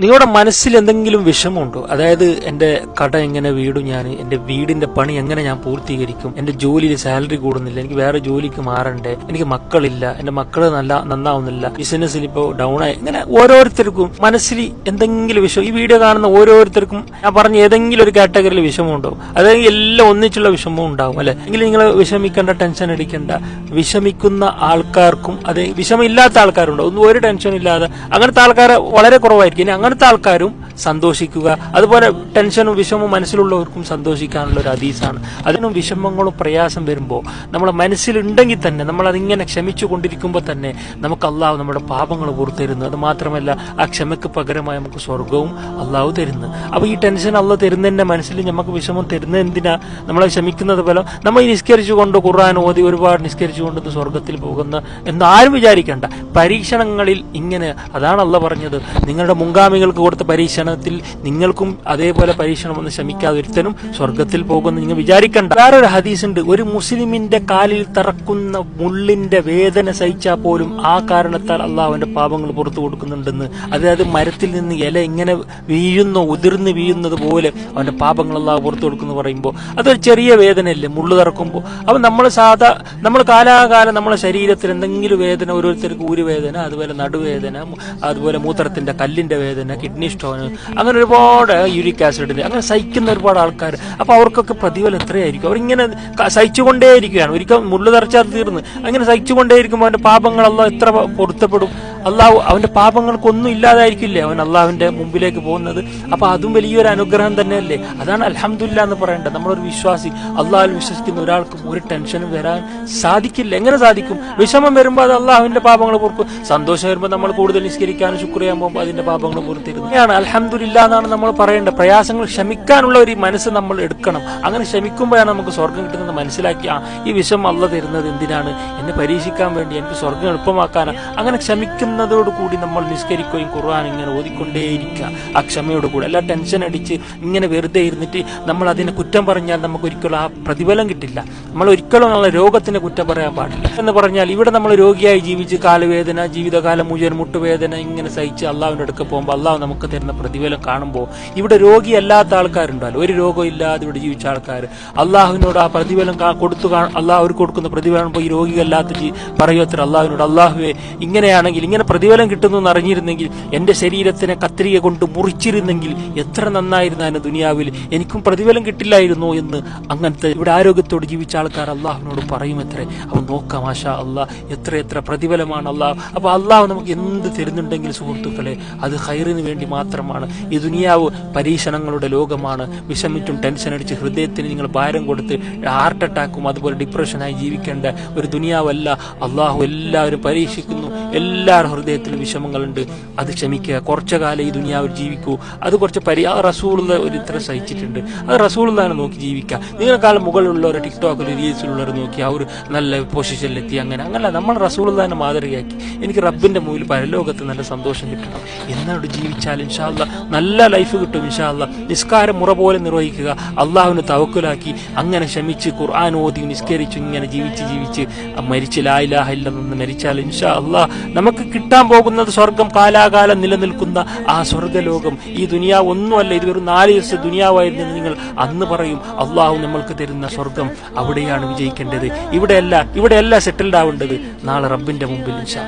നിങ്ങളുടെ മനസ്സിൽ എന്തെങ്കിലും വിഷമമുണ്ടോ? അതായത് എന്റെ കട എങ്ങനെ വീടും ഞാൻ എന്റെ വീടിന്റെ പണി എങ്ങനെ ഞാൻ പൂർത്തീകരിക്കും? എന്റെ ജോലിയിൽ സാലറി കൂടുന്നില്ല എനിക്ക് വേറെ ജോലിക്ക് മാറണ്ടേ? എനിക്ക് മക്കളില്ല എന്റെ മക്കൾ നല്ല നന്നാവുന്നില്ല ബിസിനസ്സിൽ ഇപ്പോൾ ഡൗൺ ആയി. ഇങ്ങനെ ഓരോരുത്തർക്കും മനസ്സിൽ എന്തെങ്കിലും വിഷമം. ഈ വീഡിയോ കാണുന്ന ഓരോരുത്തർക്കും ഞാൻ പറഞ്ഞ ഏതെങ്കിലും ഒരു കാറ്റഗറിയിൽ വിഷമമുണ്ടോ? അതായത് എല്ലാം ഒന്നിച്ചുള്ള വിഷമവും ഉണ്ടാവും അല്ലെ? എങ്കിൽ നിങ്ങൾ വിഷമിക്കേണ്ട ടെൻഷൻ അടിക്കേണ്ട വിഷമിക്കുന്ന ആൾക്കാർക്കും അത് വിഷമില്ലാത്ത ആൾക്കാരുണ്ടോ? ഒന്നും ഒരു ടെൻഷനും ഇല്ലാതെ അങ്ങനത്തെ ആൾക്കാർ വളരെ കുറവായിരിക്കും. ഇനി അങ്ങനത്തെ ആൾക്കാരും സന്തോഷിക്കുക. അതുപോലെ ടെൻഷനും വിഷമവും മനസ്സിലുള്ളവർക്കും സന്തോഷിക്കാനുള്ള ഒരു അതീസാണ്. അതിനും വിഷമങ്ങളും പ്രയാസം വരുമ്പോൾ നമ്മൾ മനസ്സിലുണ്ടെങ്കിൽ തന്നെ നമ്മൾ അതിങ്ങനെ ക്ഷമിച്ചു കൊണ്ടിരിക്കുമ്പോൾ തന്നെ നമുക്ക് അള്ളാഹു നമ്മുടെ പാപങ്ങൾ പുറത്തരുന്നു. അത് മാത്രമല്ല ആ ക്ഷമയ്ക്ക് പകരമായി നമുക്ക് സ്വർഗവും അള്ളാഹു തരുന്നു. അപ്പോൾ ഈ ടെൻഷൻ അള്ളാഹ് തരുന്നതിന്റെ മനസ്സിൽ നമുക്ക് വിഷമം തരുന്ന എന്തിനാ? നമ്മളെ ക്ഷമിക്കുന്നത് പോലെ നമ്മൾ ഈ നിസ്കരിച്ചുകൊണ്ട് ഖുർആൻ ഓതി ഒരുപാട് നിസ്കരിച്ചുകൊണ്ട് കൊണ്ട് സ്വർഗത്തിൽ പോകുന്ന എന്ന് ആരും വിചാരിക്കേണ്ട. പരീക്ഷണങ്ങളിൽ ഇങ്ങനെ അതാണ് അള്ള പറഞ്ഞത്. നിങ്ങളുടെ മുൻഗാമികൾക്ക് കൊടുത്ത പരീക്ഷണത്തിൽ നിങ്ങൾക്കും അതേപോലെ പരീക്ഷണം ഒന്ന് ശ്രമിക്കാതിരുത്തനും സ്വർഗത്തിൽ പോകുമെന്ന് നിങ്ങൾ വിചാരിക്കണ്ട. വേറൊരു ഹദീസ് ഉണ്ട് ഒരു മുസ്ലിമിന്റെ കാലിൽ തറക്കുന്ന മുള്ളിന്റെ വേദന സഹിച്ചാൽ പോലും ആ കാരണത്താൽ അള്ളാഹുവിന്റെ പാപങ്ങൾ പുറത്തു കൊടുക്കുന്നുണ്ടെന്ന്. അതായത് മരത്തിൽ നിന്ന് ഇല ഇങ്ങനെ വീഴുന്നു ഉതിർന്ന് വീഴുന്നത് പോലെ അവന്റെ പാപങ്ങൾ അള്ളാഹു പുറത്തു കൊടുക്കുന്നു പറയുമ്പോൾ അതൊരു ചെറിയ വേദനയല്ലേ? മുള്ളു തറക്കുമ്പോൾ അപ്പൊ നമ്മൾ സാധാ നമ്മൾ കാലാകാലം നമ്മുടെ ശരീരത്തിൽ എന്തെങ്കിലും വേദന ഓരോരുത്തർക്ക് ഊരുവേദന അതുപോലെ നടുവേദന അതുപോലെ മൂത്രത്തിന്റെ കല്ലിന്റെ വേദന കിഡ്നി സ്റ്റോൺ അങ്ങനെ ഒരുപാട് യൂരിക് ആസിഡ് അങ്ങനെ സഹിക്കുന്ന ഒരുപാട് ആൾക്കാർ അപ്പോൾ അവർക്കൊക്കെ പ്രതിഫലം എത്രയായിരിക്കും? അവരിങ്ങനെ സഹിച്ചുകൊണ്ടേയിരിക്കുകയാണ്. ഒരിക്കൽ മുള്ളു തറച്ചാൽ തീർന്ന്. അങ്ങനെ സഹിച്ചുകൊണ്ടേയിരിക്കുമ്പോൾ അവന്റെ പാപങ്ങളെല്ലാം എത്ര പൊരുത്തപ്പെടും? അള്ളാഹു അവന്റെ പാപങ്ങൾക്കൊന്നും ഇല്ലാതായിരിക്കില്ലേ? അവൻ അള്ളാഹുവിന്റെ മുമ്പിലേക്ക് പോകുന്നത്. അപ്പൊ അതും വലിയൊരു അനുഗ്രഹം തന്നെയല്ലേ? അതാണ് അലഹമില്ല എന്ന് പറയേണ്ടത്. നമ്മളൊരു വിശ്വാസി അള്ളാഹു വിശ്വസിക്കുന്ന ഒരാൾക്കും ഒരു ടെൻഷനും വരാൻ സാധിക്കില്ല. എങ്ങനെ സാധിക്കും? വിഷമം വരുമ്പോൾ അത് അള്ളാഹുവിന്റെ പാപങ്ങൾ പൊറുക്കും. സന്തോഷം വരുമ്പോൾ നമ്മൾ കൂടുതൽ നിസ്കരിക്കാനും ശുക്ർ ചെയ്യാൻ പോകുമ്പോൾ അതിന്റെ പാപങ്ങൾ പുറത്തിരുന്നതാണ് അലഹമില്ല എന്നാണ് നമ്മൾ പറയേണ്ടത്. പ്രയാസങ്ങൾ ക്ഷമിക്കാനുള്ള ഒരു മനസ്സ് നമ്മൾ എടുക്കണം. അങ്ങനെ ക്ഷമിക്കുമ്പോഴാണ് നമുക്ക് സ്വർഗം കിട്ടുന്നത് മനസ്സിലാക്കി ആ ഈ വിഷം അള്ള തരുന്നത് എന്തിനാണ്? എന്നെ പരീക്ഷിക്കാൻ വേണ്ടി എനിക്ക് സ്വർഗം എളുപ്പമാക്കാനാണ് അങ്ങനെ ക്ഷമിക്കുന്നതോടുകൂടി നമ്മൾ നിസ്കരിക്കുകയും ഖുർആൻ ഇങ്ങനെ ഓതിക്കൊണ്ടേയിരിക്കുക. ആ ക്ഷമയോടുകൂടി. അല്ല ടെൻഷൻ അടിച്ച് ഇങ്ങനെ വെറുതെ ഇരുന്നിട്ട് നമ്മൾ അതിനെ കുറ്റം പറഞ്ഞാൽ നമുക്ക് ഒരിക്കലും ആ പ്രതിഫലം കിട്ടില്ല. നമ്മൾ ഒരിക്കലും നമ്മളെ രോഗത്തിന് കുറ്റം പറയാൻ പാടില്ല. എന്ന് പറഞ്ഞാൽ ഇവിടെ നമ്മൾ രോഗിയായി ജീവിച്ച് കാലുവേദന ജീവിതകാലം മുഴുവൻ മുട്ടുവേദന ഇങ്ങനെ സഹിച്ച് അള്ളാവിന്റെ അടുക്ക പോകുമ്പോൾ അള്ളാഹ് നമുക്ക് തരുന്ന പ്രതിഫലം കാണുമ്പോൾ ഇവിടെ രോഗിയല്ലാത്ത ആൾക്കാരുണ്ടല്ലോ. ഒരു രോഗം ഇല്ലാതെ ഇവിടെ ജീവിച്ച ആൾക്കാർ അള്ളാഹുവിനോട് ആ പ്രതിഫലം കൊടുത്തു അള്ളാഹു അവർക്ക് കൊടുക്കുന്ന പ്രതിഫലം ഈ രോഗികളല്ലാത്ത പറയുക അത്ര. അള്ളാഹുവിനോട് അള്ളാഹുവെ ഇങ്ങനെയാണെങ്കിൽ ഇങ്ങനെ പ്രതിഫലം കിട്ടുന്നു എന്നറിഞ്ഞിരുന്നെങ്കിൽ എന്റെ ശരീരത്തിനെ കത്രിക കൊണ്ട് മുറിച്ചിരുന്നെങ്കിൽ എത്ര നന്നായിരുന്നു ദുനിയാവിൽ എനിക്കും പ്രതിഫലം കിട്ടില്ലായിരുന്നു എന്ന് അങ്ങനത്തെ ഇവിടെ ആരോഗ്യത്തോട് ജീവിച്ച ആൾക്കാർ അള്ളാഹുവിനോട് പറയും എത്ര അവൻ നോക്കാം ആശാ അള്ളാഹ് എത്ര എത്ര പ്രതിഫലമാണ് അള്ളാഹ്. അപ്പോൾ അള്ളാഹ് നമുക്ക് എന്ത് തരുന്നുണ്ടെങ്കിൽ സുഹൃത്തുക്കളെ അത് ഹൈറിന് വേണ്ടി മാത്രമാണ്. ഈ ദുനിയാവ് പരീക്ഷണങ്ങളുടെ ലോകമാണ്. വിഷമിച്ചും ടെൻഷൻ അടിച്ച് ഹൃദയത്തിന് നിങ്ങൾ ഭാരം കൊടുത്ത് ഹാർട്ട് അറ്റാക്കും അതുപോലെ ഡിപ്രഷനായി ജീവിക്കേണ്ട ഒരു ദുനിയാവല്ല. അള്ളാഹു എല്ലാവരും പരീക്ഷിക്കുന്നു. എല്ലാവരുടെ ഹൃദയത്തിലും വിഷമങ്ങളുണ്ട്. അത് ക്ഷമിക്കുക. കുറച്ചു കാലം ഈ ദുനിയാവിൽ ജീവിക്കൂ. അത് കുറച്ച് പരി ആ റസൂലുള്ള ഒരു ഇത്ര സഹിച്ചിട്ടുണ്ട്. അത് റസൂളുള്ളതാണ് നോക്കി ജീവിക്കുക. നിങ്ങളെക്കാളും മുകളിലുള്ളവർ ടിക്ടോക്കിൽ റീൽസിലുള്ളവർ നോക്കി അവർ നല്ല പൊസിഷനിലെത്തി അങ്ങനെ. അങ്ങനല്ല നമ്മൾ റസൂലുള്ളാനെ മാതൃകയാക്കി. എനിക്ക് റബ്ബിന്റെ മുമ്പിൽ പരലോകത്ത് നല്ല സന്തോഷം കിട്ടണം. എന്നോട് ജീവിച്ചാൽ ഇൻഷാല്ല നല്ല ലൈഫ് കിട്ടും ഇൻഷാല്ല നിസ്കാരം മുറ പോലെ നിർവഹിക്കുക. അള്ളാഹുവിനെ തവക്കുലാക്കി. അങ്ങനെ ക്ഷമിച്ച് ഖുർആൻ ഓതി നിസ്കരിച്ചു ഇങ്ങനെ ജീവിച്ച് ജീവിച്ച്. മരിച്ച് ലായിലാഹില്ലെന്ന് മരിച്ചാൽ ഇൻഷാ അള്ളാഹ് നമുക്ക് കിട്ടാൻ പോകുന്നത് സ്വർഗം കാലാകാലം നിലനിൽക്കുന്ന ആ സ്വർഗലോകം ഈ ദുനിയാവ് ഒന്നുമല്ല ഇത് വെറും നാല് ദിവസത്തെ ദുനിയാവായിരുന്നു നിങ്ങൾ അന്ന് പറയും. അള്ളാഹു നമ്മൾക്ക് തരുന്ന സ്വർഗം അവിടെയാണ് വിജയിക്കേണ്ടത്. ഇവിടെയല്ല ഇവിടെയല്ല സെറ്റിൽഡ് ആവേണ്ടത്. നാളെ റബ്ബിന്റെ മുമ്പിൽ ഇൻഷാ